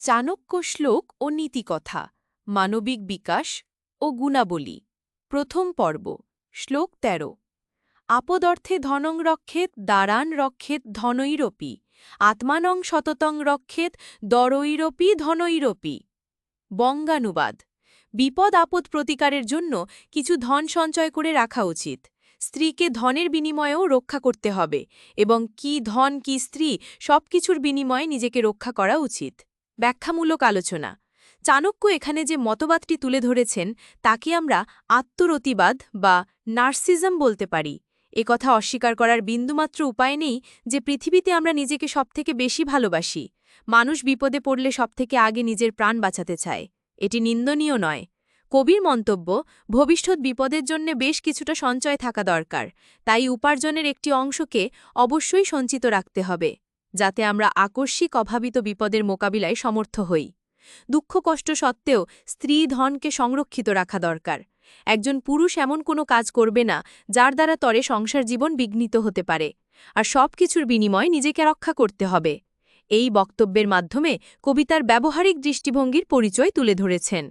চাণক্য শ্লোক ও নীতিকথা, মানবিক বিকাশ ও গুণাবলী। প্রথম পর্ব, শ্লোক তেরো। আপদর্থে ধনং রক্ষেত দারান রক্ষেত ধনৈরপি, আত্মানং শততং রক্ষেত দরৈরপি ধনৈরপি। বঙ্গানুবাদ, বিপদ আপদ প্রতিকারের জন্য কিছু ধন সঞ্চয় করে রাখা উচিত। স্ত্রীকে ধনের বিনিময়েও রক্ষা করতে হবে এবং কি ধন কি স্ত্রী সবকিছুর বিনিময়ে নিজেকে রক্ষা করা উচিত। ব্যাখ্যামূলক আলোচনা। চাণক্য এখানে যে মতবাদটি তুলে ধরেছেন, তাকে আমরা আত্মরতিবাদ বা নার্সিজম বলতে পারি। এ কথা অস্বীকার করার বিন্দুমাত্র উপায় নেই যে পৃথিবীতে আমরা নিজেকে সবথেকে বেশি ভালোবাসি। মানুষ বিপদে পড়লে সবথেকে আগে নিজের প্রাণ বাঁচাতে চায়। এটি নিন্দনীয় নয়। কবির মন্তব্য, ভবিষ্যৎ বিপদের জন্য বেশ কিছুটা সঞ্চয় থাকা দরকার। তাই উপার্জনের একটি অংশকে অবশ্যই সঞ্চিত রাখতে হবে। যাতে আমরা আকস্মিক অভাবিত বিপদের মোকাবিলায় সমর্থ হই। দুঃখ কষ্ট সত্ত্বেও স্ত্রী ধনকে সংরক্ষিত রাখা দরকার। একজন পুরুষ এমন কোনো কাজ করবে না, যার দ্বারা তরে সংসার জীবন বিঘ্নিত হতে পারে, আর সব কিছুর বিনিময় নিজেকে রক্ষা করতে হবে। এই বক্তব্যের মাধ্যমে কবিতার ব্যবহারিক দৃষ্টিভঙ্গির পরিচয় তুলে ধরেছেন।